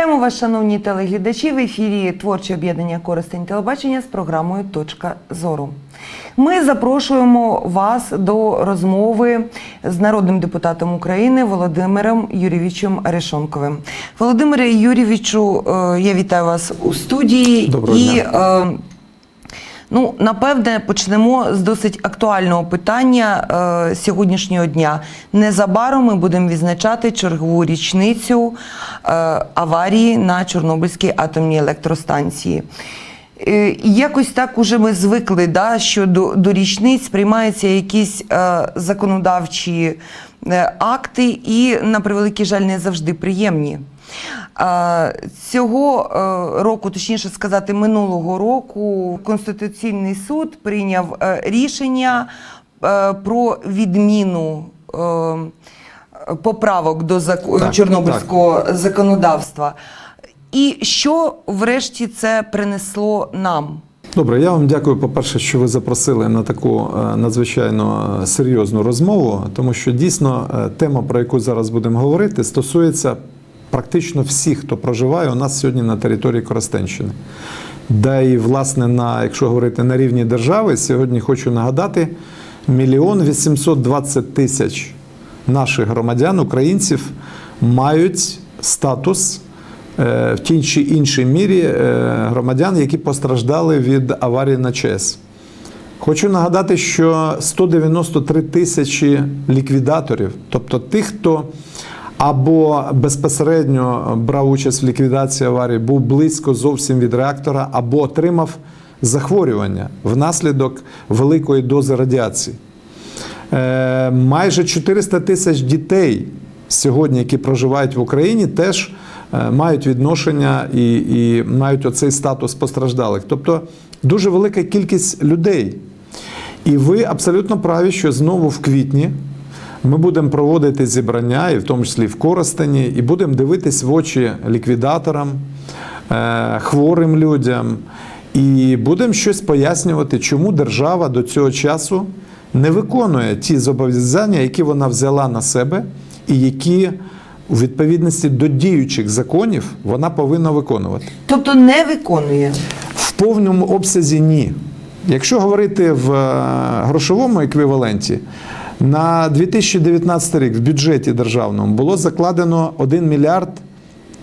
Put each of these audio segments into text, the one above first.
Вітаємо вас, шановні телеглядачі. В ефірі творче об'єднання Користень телебачення з програмою Точка зору. Ми запрошуємо вас до розмови з народним депутатом України Володимиром Юрійовичем Решонковим. Володимире Юрійовичу, е, я вітаю вас у студії Доброго і дня. Ну, напевне, почнемо з досить актуального питання е, сьогоднішнього дня. Незабаром ми будемо відзначати чергову річницю е, аварії на Чорнобильській атомній електростанції. Е, якось так уже ми звикли, да, що до, до річниць приймаються якісь е, законодавчі е, акти, і, на превеликий жаль, не завжди приємні. Цього е, року, точніше сказати, минулого року, Конституційний суд прийняв е, рішення е, про відміну поправок до Так, чорнобильського законодавства. І що врешті це принесло нам? Добре, я вам дякую, по-перше, що ви запросили на таку надзвичайно серйозну розмову, тому що дійсно тема, про яку зараз будемо говорити, стосується практично всіх, хто проживає у нас сьогодні на території Коростенщини. Да і, власне, на, якщо говорити на рівні держави, сьогодні хочу нагадати, мільйон 820 тисяч наших громадян, українців, мають статус е, в тій чи іншій мірі е, громадян, які постраждали від аварії на ЧАЕС. Хочу нагадати, що 193 тисячі ліквідаторів, тобто тих, хто або безпосередньо брав участь в ліквідації аварії, був близько зовсім від реактора, або отримав захворювання внаслідок великої дози радіації. Е, Майже 400 тисяч дітей сьогодні, які проживають в Україні, теж е, мають відношення і, і мають оцей статус постраждалих. Тобто дуже велика кількість людей. І ви абсолютно праві, що знову в квітні ми будемо проводити зібрання, і в тому числі в Коростені, і будемо дивитись в очі ліквідаторам, е, хворим людям, і будемо щось пояснювати, чому держава до цього часу не виконує ті зобов'язання, які вона взяла на себе, і які у відповідності до діючих законів вона повинна виконувати. Тобто не виконує. В повному обсязі ні. Якщо говорити в е, грошовому еквіваленті, на 2019 рік в бюджеті державному було закладено 1 мільярд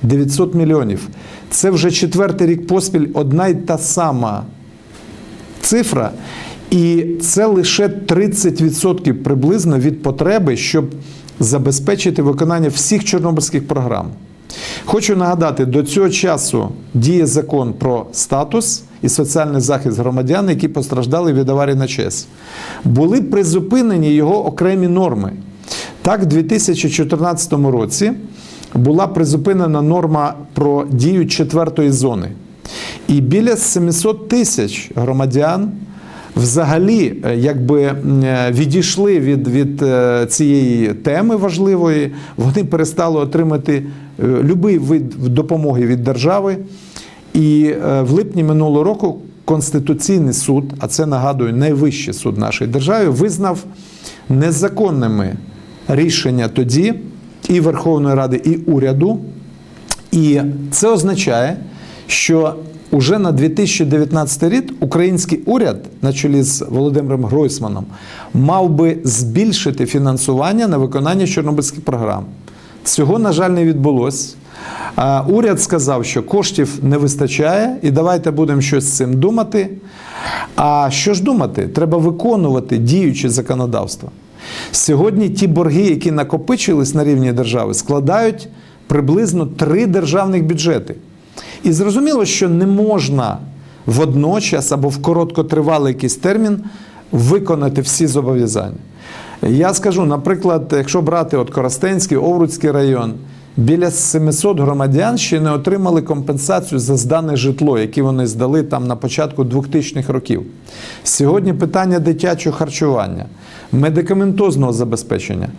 900 мільйонів. Це вже четвертий рік поспіль одна й та сама цифра, і це лише 30% приблизно від потреби, щоб забезпечити виконання всіх чорнобильських програм. Хочу нагадати, до цього часу діє закон про статус і соціальний захист громадян, які постраждали від аварії на ЧЕС. Були призупинені його окремі норми. Так, в 2014 році була призупинена норма про дію четвертої зони. І біля 700 тисяч громадян взагалі е, якби е, відійшли від, від е, цієї теми важливої, вони перестали отримати будь-який вид допомоги від держави. І е, в липні минулого року Конституційний суд, а це нагадую найвищий суд нашої держави, визнав незаконними рішення тоді і Верховної Ради, і уряду. І це означає, що уже на 2019 рік український уряд, на чолі з Володимиром Гройсманом, мав би збільшити фінансування на виконання чорнобильських програм. Цього, на жаль, не відбулося. Уряд сказав, що коштів не вистачає, і давайте будемо щось з цим думати. А що ж думати? Треба виконувати діюче законодавство. Сьогодні ті борги, які накопичились на рівні держави, складають приблизно три державних бюджети. І зрозуміло, що не можна водночас або в короткотривалий якийсь термін виконати всі зобов'язання. Я скажу, наприклад, якщо брати от Коростенський, Овруцький район, біля 700 громадян ще не отримали компенсацію за здане житло, яке вони здали там на початку 2000-х років. Сьогодні питання дитячого харчування, медикаментозного забезпечення.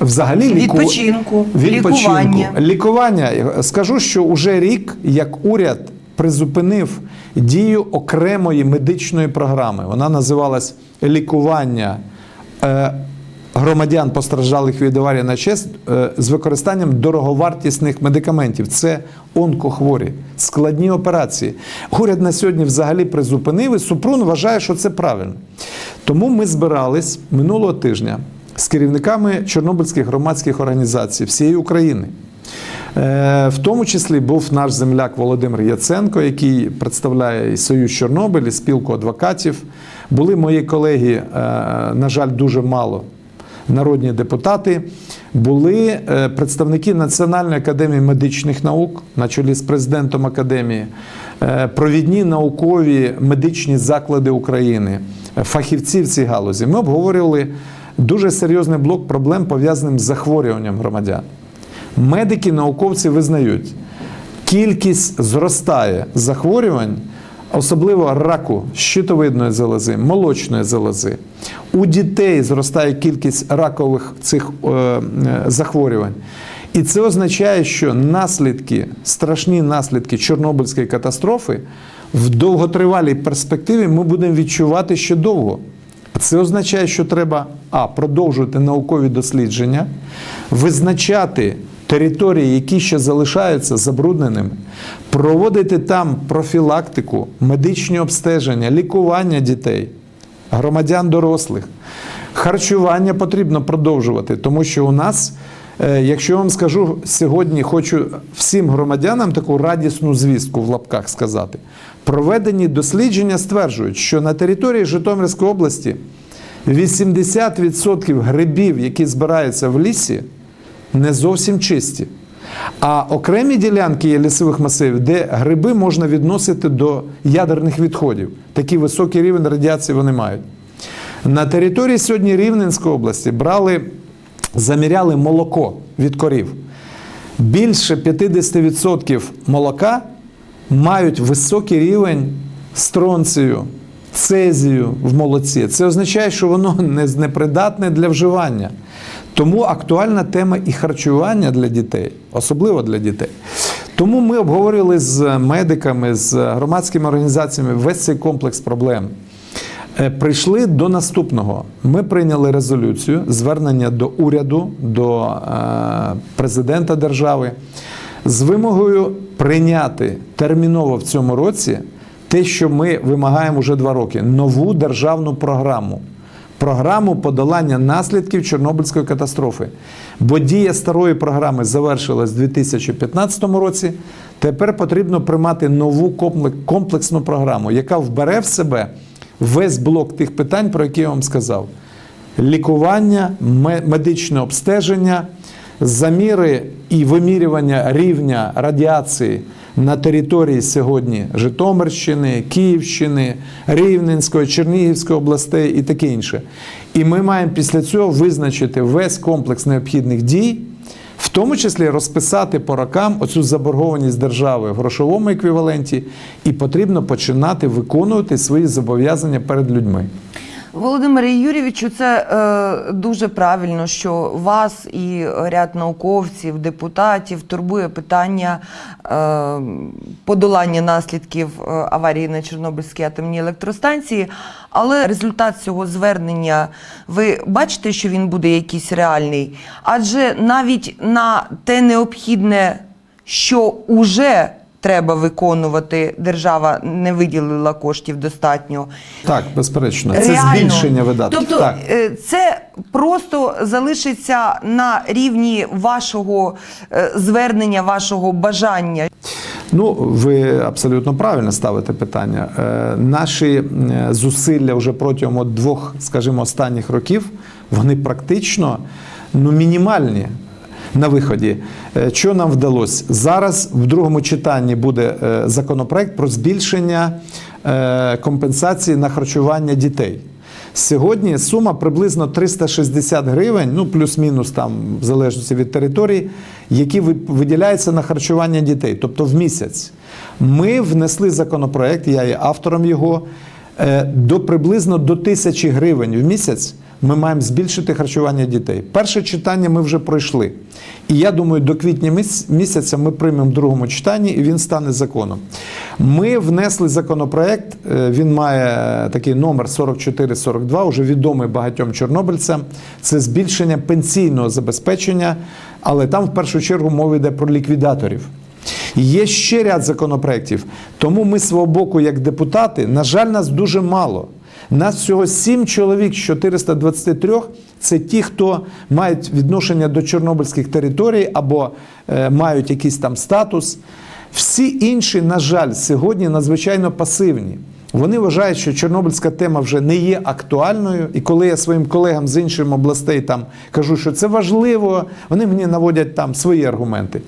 Взагалі ліку- Відпочинку, Відпочинку. лікування. Лікування. Скажу, що уже рік, як уряд призупинив дію окремої медичної програми. Вона називалась лікування е, громадян постраждалих від аварії на ЧЕС е, з використанням дороговартісних медикаментів. Це онкохворі, складні операції. Уряд на сьогодні взагалі призупинив і Супрун вважає, що це правильно. Тому ми збирались минулого тижня з керівниками чорнобильських громадських організацій всієї України. Е, В тому числі був наш земляк Володимир Яценко, який представляє Союз Чорнобиль, і спілку адвокатів. Були мої колеги, е, на жаль, дуже мало. Народні депутати були е, представники Національної академії медичних наук на чолі з президентом академії, е, провідні наукові медичні заклади України, фахівці в цій галузі. Ми обговорювали дуже серйозний блок проблем пов'язаних з захворюванням громадян. Медики, науковці визнають, кількість зростає захворювань, особливо раку щитовидної залози, молочної залози. У дітей зростає кількість ракових цих е, е, захворювань. І це означає, що наслідки, страшні наслідки Чорнобильської катастрофи в довготривалій перспективі ми будемо відчувати ще довго. Це означає, що треба а продовжувати наукові дослідження, визначати території, які ще залишаються забрудненими, проводити там профілактику, медичні обстеження, лікування дітей, громадян дорослих. Харчування потрібно продовжувати, тому що у нас, е, якщо я вам скажу сьогодні, хочу всім громадянам таку радісну звістку в лапках сказати. Проведені дослідження стверджують, що на території Житомирської області 80% грибів, які збираються в лісі, не зовсім чисті. А окремі ділянки є лісових масивів, де гриби можна відносити до ядерних відходів. Такий високий рівень радіації вони мають. На території сьогодні Рівненської області брали, заміряли молоко від корів. Більше 50% молока мають високий рівень стронцію, цезію в молоці. Це означає, що воно непридатне для вживання. Тому актуальна тема і харчування для дітей, особливо для дітей. Тому ми обговорювали з медиками, з громадськими організаціями весь цей комплекс проблем. Е, Прийшли до наступного. Ми прийняли резолюцію, звернення до уряду, до е, президента держави з вимогою прийняти терміново в цьому році те, що ми вимагаємо вже два роки нову державну програму. Програму подолання наслідків Чорнобильської катастрофи. Бо дія старої програми завершилась у 2015 році. Тепер потрібно приймати нову комплексну програму, яка вбере в себе весь блок тих питань, про які я вам сказав: лікування, медичне обстеження, заміри і вимірювання рівня радіації на території сьогодні Житомирщини, Київщини, Рівненської, Чернігівської областей і таке інше. І ми маємо після цього визначити весь комплекс необхідних дій. В тому числі розписати по рокам оцю заборгованість держави в грошовому еквіваленті, і потрібно починати виконувати свої зобов'язання перед людьми. Володимире Юрійовичу, це е, дуже правильно, що вас і ряд науковців, депутатів турбує питання е, подолання наслідків е, аварії на Чорнобильській атомній електростанції. Але результат цього звернення, ви бачите, що він буде якийсь реальний? Адже навіть на те необхідне, що уже треба виконувати, держава не виділила коштів достатньо. Так, безперечно, це Реально. збільшення видатків. Тобто так. е, це просто залишиться на рівні вашого е, звернення, вашого бажання. Ну, ви абсолютно правильно ставите питання. Е, наші зусилля вже протягом двох, скажімо, останніх років, вони практично ну, мінімальні. На виході, Е, що нам вдалося зараз в другому читанні буде е, законопроект про збільшення е, компенсації на харчування дітей. Сьогодні сума приблизно 360 гривень, ну плюс-мінус там в залежності від території, які виділяються на харчування дітей, тобто в місяць. Ми внесли законопроект, я є автором його, до приблизно до тисячі гривень в місяць ми маємо збільшити харчування дітей. Перше читання ми вже пройшли. І я думаю, до квітня місяця ми приймемо в другому читанні і він стане законом. Ми внесли законопроект, е, він має такий номер 4442, уже відомий багатьом чорнобильцям. Це збільшення пенсійного забезпечення, але там в першу чергу мова йде про ліквідаторів. Є ще ряд законопроєктів. Тому ми свого боку, як депутати, на жаль, нас дуже мало. Нас всього 7 чоловік з 423 це ті, хто мають відношення до чорнобильських територій або е, мають якийсь там статус. Всі інші, на жаль, сьогодні надзвичайно пасивні. Вони вважають, що чорнобильська тема вже не є актуальною. І коли я своїм колегам з інших областей там кажу, що це важливо, вони мені наводять там свої аргументи.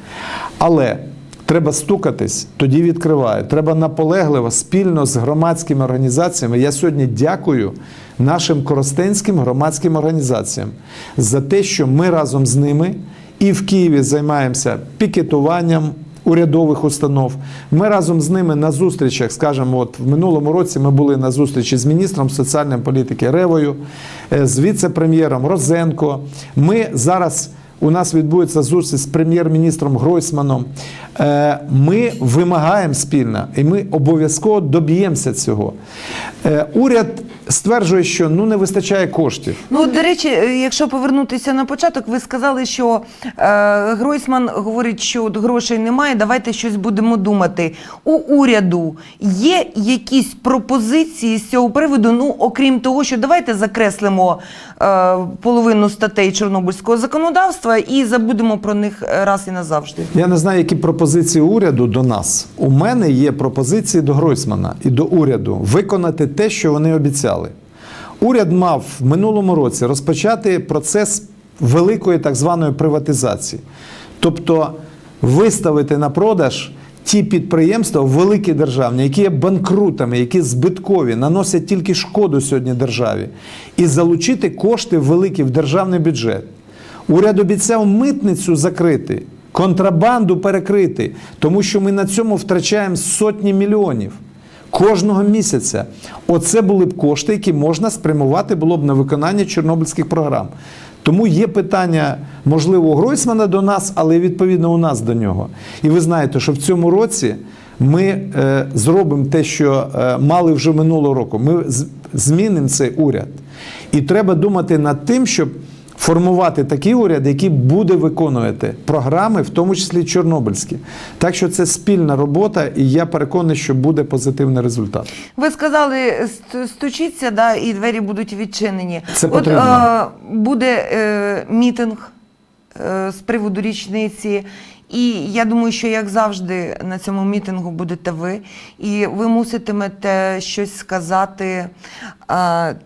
Але треба стукатись, тоді відкривають. Треба наполегливо спільно з громадськими організаціями. Я сьогодні дякую нашим коростенським громадським організаціям за те, що ми разом з ними і в Києві займаємося пікетуванням урядових установ. Ми разом з ними на зустрічах, скажімо, от в минулому році ми були на зустрічі з міністром соціальної політики Ревою, е, з віце-прем'єром Розенко. Ми зараз. У нас відбудеться зустріч з прем'єр-міністром Гройсманом. Е, Ми вимагаємо спільно, і ми обов'язково доб'ємося цього. Е, Уряд стверджує, що ну не вистачає коштів. Ну, до речі, е, якщо повернутися на початок, ви сказали, що е, Гройсман говорить, що от грошей немає, давайте щось будемо думати. У уряду є якісь пропозиції з цього приводу, ну, окрім того, що давайте закреслимо е, половину статей Чорнобильського законодавства і забудемо про них раз і назавжди. Я не знаю, які пропозиції уряду до нас. У мене є пропозиції до Гройсмана і до уряду виконати те, що вони обіцяли. Уряд мав в минулому році розпочати процес великої так званої приватизації, тобто виставити на продаж. Ті підприємства великі державні, які є банкрутами, які збиткові, наносять тільки шкоду сьогодні державі, і залучити кошти великі в державний бюджет. Уряд обіцяв митницю закрити, контрабанду перекрити, тому що ми на цьому втрачаємо сотні мільйонів кожного місяця. Оце були б кошти, які можна спрямувати було б на виконання чорнобильських програм. Тому є питання, можливо, Гройсмана до нас, але відповідно у нас до нього. І ви знаєте, що в цьому році ми е, зробимо те, що е, мали вже минулого року. Ми змінимо цей уряд. І треба думати над тим, щоб формувати такий уряд, який буде виконувати програми, в тому числі чорнобильські. Так що це спільна робота, і я переконаний, що буде позитивний результат. Ви сказали, ст- стучіться, да, і двері будуть відчинені. Це От потрібно. е, буде е, мітинг е, з приводу річниці. І я думаю, що як завжди на цьому мітингу будете ви, і ви муситимете щось сказати е,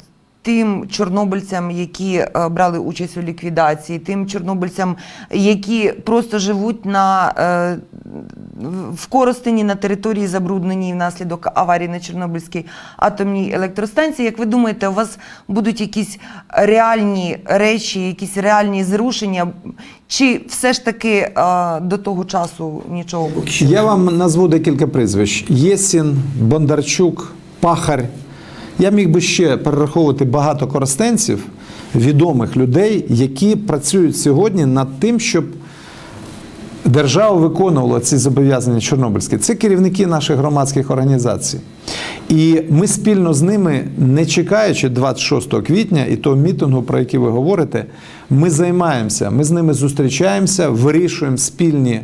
тим чорнобильцям, які е, брали участь у ліквідації, тим чорнобильцям, які просто живуть на е, в Коростені на території забрудненій внаслідок аварії на Чорнобильській атомній електростанції. Як ви думаєте, у вас будуть якісь реальні речі, якісь реальні зрушення, чи все ж таки е, до того часу нічого що? Я вам назву декілька прізвищ: Єсін, Бондарчук, Пахар. Я міг би ще перераховувати багато коростенців, відомих людей, які працюють сьогодні над тим, щоб держава виконувала ці зобов'язання чорнобильські. Це керівники наших громадських організацій. І ми спільно з ними, не чекаючи 26 квітня і того мітингу, про який ви говорите, ми займаємося, ми з ними зустрічаємося, вирішуємо спільні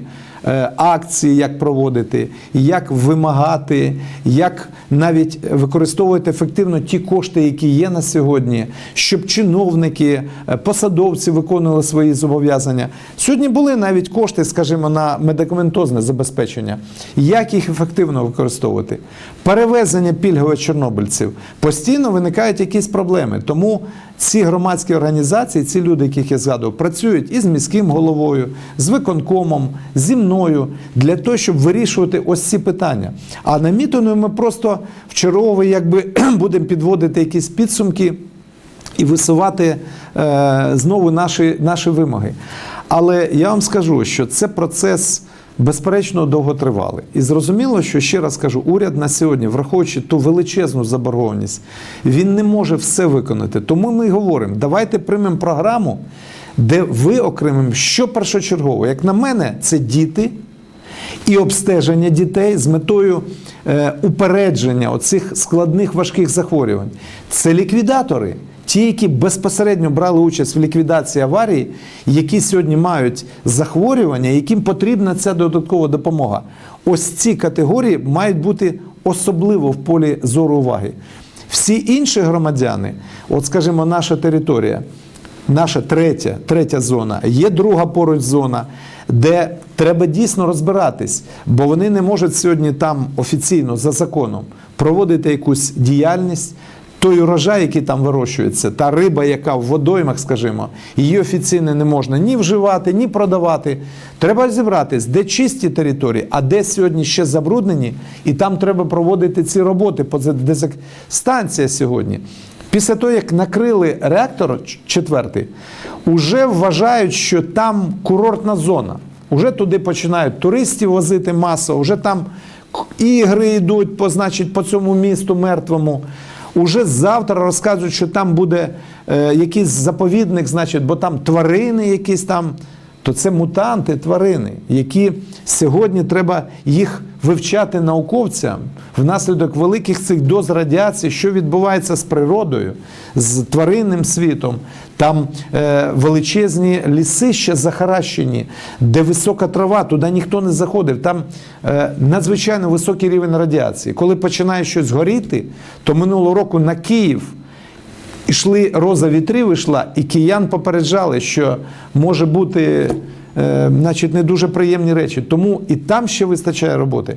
акції, як проводити, як вимагати, як навіть використовувати ефективно ті кошти, які є на сьогодні, щоб чиновники, е, посадовці виконували свої зобов'язання. Сьогодні були навіть кошти, скажімо, на медикаментозне забезпечення. Як їх ефективно використовувати? Перевезення пільгових чорнобильців постійно виникають якісь проблеми. Тому ці громадські організації, ці люди, яких я згадував, працюють із міським головою, з виконкомом, зі мною для того, щоб вирішувати ось ці питання. А на ми просто вчергово якби будемо підводити якісь підсумки і висувати е, знову наші, наші вимоги. Але я вам скажу, що це процес безперечно довготривали. І зрозуміло, що ще раз кажу, уряд на сьогодні, враховуючи ту величезну заборгованість, він не може все виконати. Тому ми говоримо, давайте приймемо програму, де виокремимо, що першочергово. Як на мене, це діти і обстеження дітей з метою е, упередження оцих складних важких захворювань. Це ліквідатори. Ті, які безпосередньо брали участь в ліквідації аварії, які сьогодні мають захворювання, яким потрібна ця додаткова допомога. Ось ці категорії мають бути особливо в полі зору уваги. Всі інші громадяни, от скажімо, наша територія, наша третя, третя зона, є друга поруч зона, де треба дійсно розбиратись, бо вони не можуть сьогодні там офіційно за законом проводити якусь діяльність. Той урожай, який там вирощується, та риба, яка в водоймах, скажімо, її офіційно не можна ні вживати, ні продавати. Треба розібратись, де чисті території, а де сьогодні ще забруднені, і там треба проводити ці роботи. Станція сьогодні. Після того, як накрили реактор четвертий, вже вважають, що там курортна зона. Уже туди починають туристів возити масово, вже там ігри йдуть по, значить, по цьому місту мертвому. Уже завтра розказують, що там буде е, якийсь заповідник, значить, бо там тварини якісь там. То це мутанти, тварини, які сьогодні треба їх вивчати науковцям внаслідок великих цих доз радіації, що відбувається з природою, з тваринним світом. Там е, величезні ліси ще захаращені, де висока трава, туди ніхто не заходив. Там е, надзвичайно високий рівень радіації. Коли починає щось горіти, то минулого року на Київ. Ішли роза вітрів, ішла, і киян попереджали, що може бути е, значить, не дуже приємні речі. Тому і там ще вистачає роботи.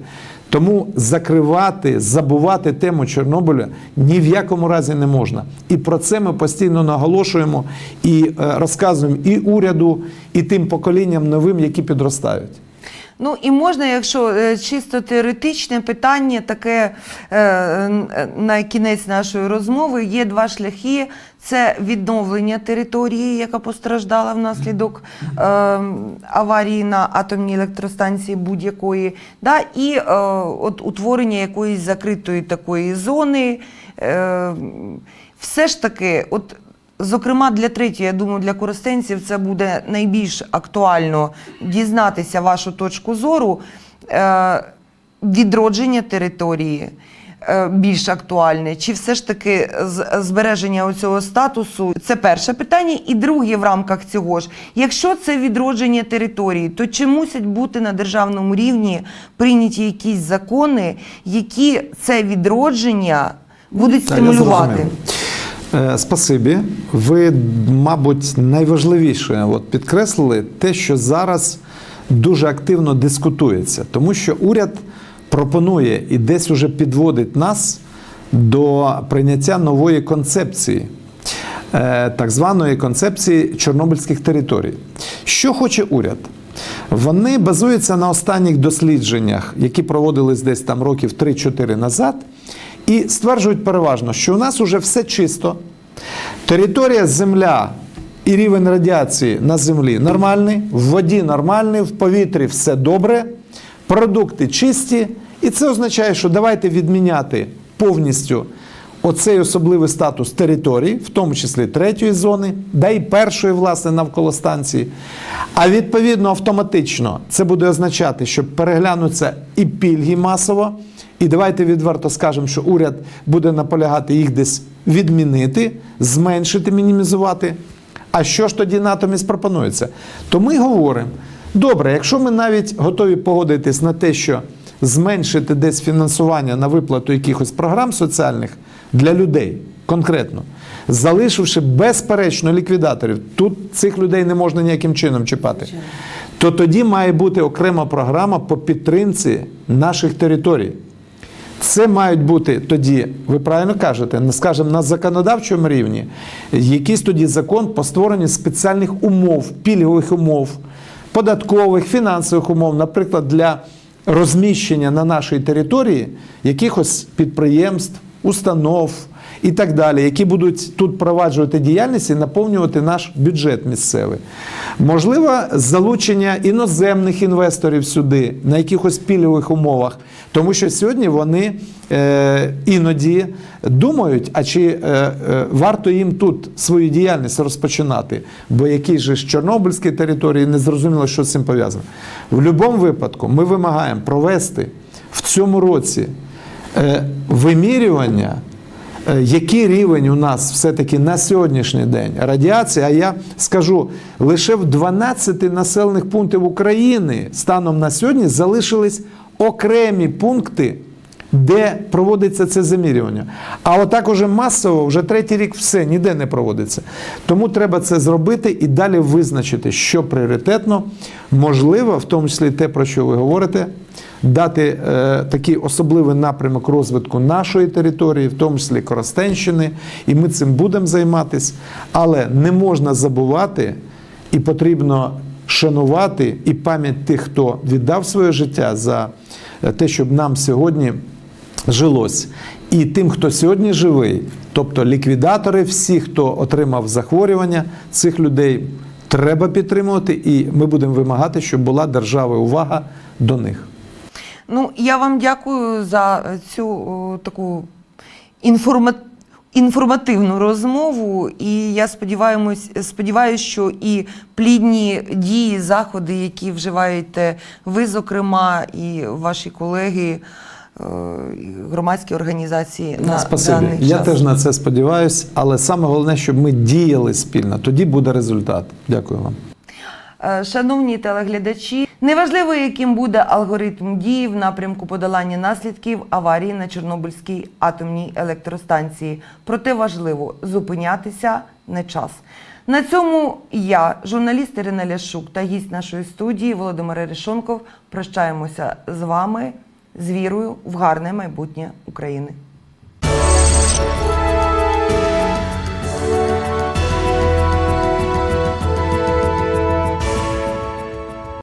Тому закривати, забувати тему Чорнобиля ні в якому разі не можна. І про це ми постійно наголошуємо і е, розказуємо і уряду, і тим поколінням новим, які підростають. Ну і можна, якщо е, чисто теоретичне питання, таке е, на кінець нашої розмови, є два шляхи: це відновлення території, яка постраждала внаслідок е, аварії на атомній електростанції будь-якої, да, і е, от утворення якоїсь закритої такої зони. Е, все ж таки, от Зокрема, для третьої, я думаю, для користенців це буде найбільш актуально дізнатися вашу точку зору. Е, відродження території е, більш актуальне, чи все ж таки збереження цього статусу? Це перше питання. І друге в рамках цього ж, якщо це відродження території, то чи мусять бути на державному рівні прийняті якісь закони, які це відродження будуть стимулювати? Е, Спасибі. Ви, мабуть, найважливіше от підкреслили те, що зараз дуже активно дискутується, тому що уряд пропонує і десь уже підводить нас до прийняття нової концепції. е, Так званої концепції чорнобильських територій. Що хоче уряд? Вони базуються на останніх дослідженнях, які проводились десь там років 3-4 назад, і стверджують переважно, що у нас уже все чисто, територія земля і рівень радіації на землі нормальний, в воді нормальний, в повітрі все добре, продукти чисті. І це означає, що давайте відміняти повністю оцей особливий статус території, в тому числі третьої зони, да і першої, власне, навколо станції. А відповідно автоматично це буде означати, що переглянуться і пільги масово. І давайте відверто скажемо, що уряд буде наполягати їх десь відмінити, зменшити, мінімізувати. А що ж тоді натомість пропонується? То ми говоримо: добре, якщо ми навіть готові погодитись на те, що зменшити десь фінансування на виплату якихось програм соціальних для людей конкретно, залишивши безперечно ліквідаторів, тут цих людей не можна ніяким чином чіпати, то тоді має бути окрема програма по підтримці наших територій. Це мають бути тоді, ви правильно кажете, скажімо, на законодавчому рівні якийсь тоді закон по створенню спеціальних умов, пільгових умов, податкових, фінансових умов, наприклад, для розміщення на нашій території якихось підприємств, установ, і так далі, які будуть тут проваджувати діяльність і наповнювати наш бюджет місцевий. Можливо, залучення іноземних інвесторів сюди на якихось пільгових умовах, тому що сьогодні вони е, іноді думають, а чи е, е, варто їм тут свою діяльність розпочинати, бо який же з Чорнобильської території не зрозуміло, що з цим пов'язано. В будь-якому випадку ми вимагаємо провести в цьому році е, вимірювання. Е, Який рівень у нас все-таки на сьогоднішній день радіації? А я скажу, лише в 12 населених пунктів України станом на сьогодні залишились окремі пункти, де проводиться це замірювання. А отак уже масово, вже третій рік все ніде не проводиться. Тому треба це зробити і далі визначити, що пріоритетно, можливо, в тому числі те, про що ви говорите, дати е, такий особливий напрямок розвитку нашої території, в тому числі Коростенщини, і ми цим будемо займатися. Але не можна забувати і потрібно шанувати і пам'ять тих, хто віддав своє життя за те, щоб нам сьогодні жилось. І тим, хто сьогодні живий, тобто ліквідатори, всі, хто отримав захворювання, цих людей треба підтримувати, і ми будемо вимагати, щоб була держава увага до них. Ну, я вам дякую за цю о, таку інформа... інформативну розмову. І я сподіваємось, сподіваюся, що і плідні дії, заходи, які вживаєте ви, зокрема, і ваші колеги, е, громадські організації на Спасибі. даний Я час. теж на це сподіваюся, але саме головне, щоб ми діяли спільно. Тоді буде результат. Дякую вам. Е, Шановні телеглядачі, неважливо, яким буде алгоритм дії в напрямку подолання наслідків аварії на Чорнобильській атомній електростанції. Проте важливо зупинятися не час. На цьому я, журналіст Ірина Ляшук та гість нашої студії Володимир Решонков, прощаємося з вами з вірою в гарне майбутнє України.